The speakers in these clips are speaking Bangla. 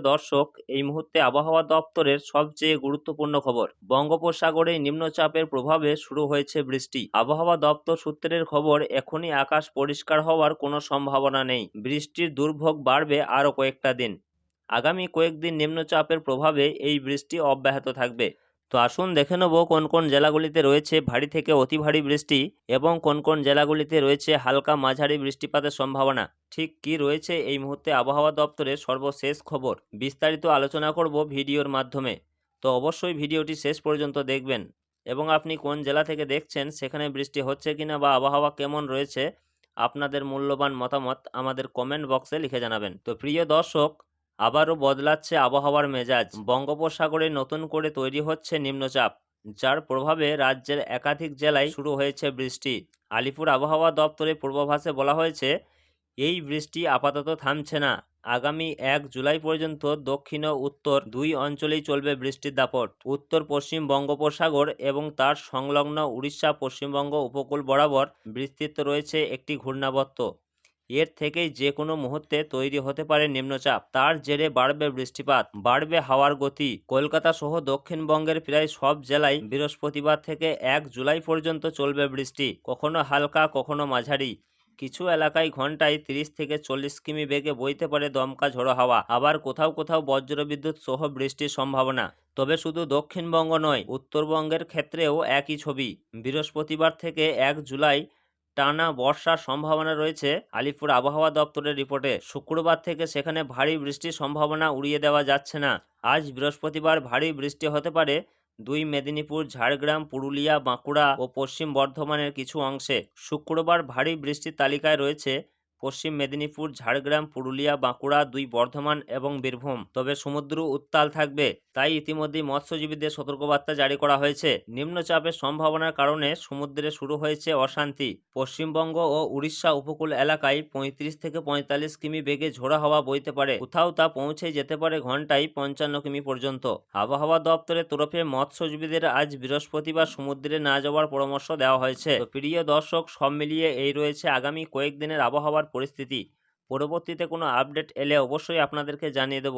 দর্শক, এই মুহূর্তে আবহাওয়া দপ্তরের সবচেয়ে গুরুত্বপূর্ণ খবর। বঙ্গোপসাগরে নিম্নচাপের প্রভাবে শুরু হয়েছে বৃষ্টি। আবহাওয়া দপ্তর সূত্রের খবর, এখনই আকাশ পরিষ্কার হওয়ার কোনো সম্ভাবনা নেই। বৃষ্টির দুর্ভোগ বাড়বে আরও কয়েকটা দিন। আগামী কয়েকদিন নিম্নচাপের প্রভাবে এই বৃষ্টি অব্যাহত থাকবে। তো আসুন দেখে নেব কোন কোন জেলাগুলিতে রয়েছে ভারী থেকে অতি ভারী বৃষ্টি এবং কোন কোন জেলাগুলিতে রয়েছে হালকা মাঝারি বৃষ্টিপাতের সম্ভাবনা। ঠিক কি রয়েছে এই মুহূর্তে আবহাওয়া দপ্তরের সর্বশেষ খবর? বিস্তারিত আলোচনা করব ভিডিওর মাধ্যমে। তো অবশ্যই ভিডিওটি শেষ পর্যন্ত দেখবেন। এবং আপনি কোন জেলা থেকে দেখছেন, সেখানে বৃষ্টি হচ্ছে কিনা বা আবহাওয়া কেমন রয়েছে, আপনাদের মূল্যবান মতামত আমাদের কমেন্ট বক্সে লিখে জানাবেন। তো প্রিয় দর্শক আবারও বদলাচ্ছে আবহাওয়ার মেজাজ। বঙ্গোপসাগরে নতুন করে তৈরি হচ্ছে নিম্নচাপ, যার প্রভাবে রাজ্যের একাধিক জেলায় শুরু হয়েছে বৃষ্টি। আলিপুর আবহাওয়া দপ্তরের পূর্বাভাসে বলা হয়েছে, এই বৃষ্টি আপাতত থামছে না। আগামী এক জুলাই পর্যন্ত দক্ষিণ ও উত্তর দুই অঞ্চলেই চলবে বৃষ্টির দাপট। উত্তর, পশ্চিম বঙ্গোপসাগর এবং তার সংলগ্ন উড়িষ্যা, পশ্চিমবঙ্গ উপকূল বরাবর বিস্তৃত রয়েছে একটি ঘূর্ণাবর্ত। এর থেকেই যে কোনো মুহূর্তে তৈরি হতে পারে নিম্নচাপ। তার জেরে বাড়বে বৃষ্টিপাত, বাড়বে হাওয়ার গতি। কলকাতা সহ দক্ষিণবঙ্গের প্রায় সব জেলায় বৃহস্পতিবার থেকে এক জুলাই পর্যন্ত চলবে বৃষ্টি, কখনো হালকা, কখনো মাঝারি। কিছু এলাকায় ঘন্টায় তিরিশ থেকে চল্লিশ কিমি বেগে বইতে পারে দমকা ঝোড়ো হাওয়া। আবার কোথাও কোথাও বজ্রবিদ্যুৎ সহ বৃষ্টির সম্ভাবনা। তবে শুধু দক্ষিণবঙ্গ নয়, উত্তরবঙ্গের ক্ষেত্রেও একই ছবি। বৃহস্পতিবার থেকে এক জুলাই টানা বর্ষার সম্ভাবনা রয়েছে। আলিপুর আবহাওয়া দপ্তরের রিপোর্টে শুক্রবার থেকে সেখানে ভারী বৃষ্টির সম্ভাবনা উড়িয়ে দেওয়া যাচ্ছে না। আজ বৃহস্পতিবার ভারী বৃষ্টি হতে পারে দুই মেদিনীপুর, ঝাড়গ্রাম, পুরুলিয়া, বাঁকুড়া ও পশ্চিম বর্ধমানের কিছু অংশে। শুক্রবার ভারী বৃষ্টির তালিকায় রয়েছে পশ্চিম মেদিনীপুর, ঝাড়গ্রাম, পুরুলিয়া, বাঁকুড়া, দুই বর্ধমান এবং বীরভূম। তবে সমুদ্র উত্তাল থাকবে, তাই ইতিমধ্যেই মৎস্যজীবীদের সতর্কবার্তা জারি করা হয়েছে। নিম্নচাপের সম্ভাবনার কারণে সমুদ্রে শুরু হয়েছে অশান্তি। পশ্চিমবঙ্গ ও উড়িষ্যা উপকূল এলাকায় পঁয়ত্রিশ থেকে পঁয়তাল্লিশ কিমি বেগে ঝোড়া হওয়া বইতে পারে। কোথাও তা পৌঁছে যেতে পারে ঘন্টায় পঞ্চান্ন কিমি পর্যন্ত। আবহাওয়া দপ্তরের তরফে মৎস্যজীবীদের আজ বৃহস্পতিবার সমুদ্রে না যাওয়ার পরামর্শ দেওয়া হয়েছে। প্রিয় দর্শক, সব মিলিয়ে এই রয়েছে আগামী কয়েকদিনের আবহাওয়ার পরিস্থিতি। পরবর্তীতে কোনো আপডেট এলে অবশ্যই আপনাদেরকে জানিয়ে দেব।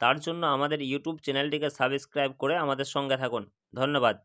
তার জন্য আমাদের ইউটিউব চ্যানেলটিকে সাবস্ক্রাইব করে আমাদের সঙ্গে থাকুন। ধন্যবাদ।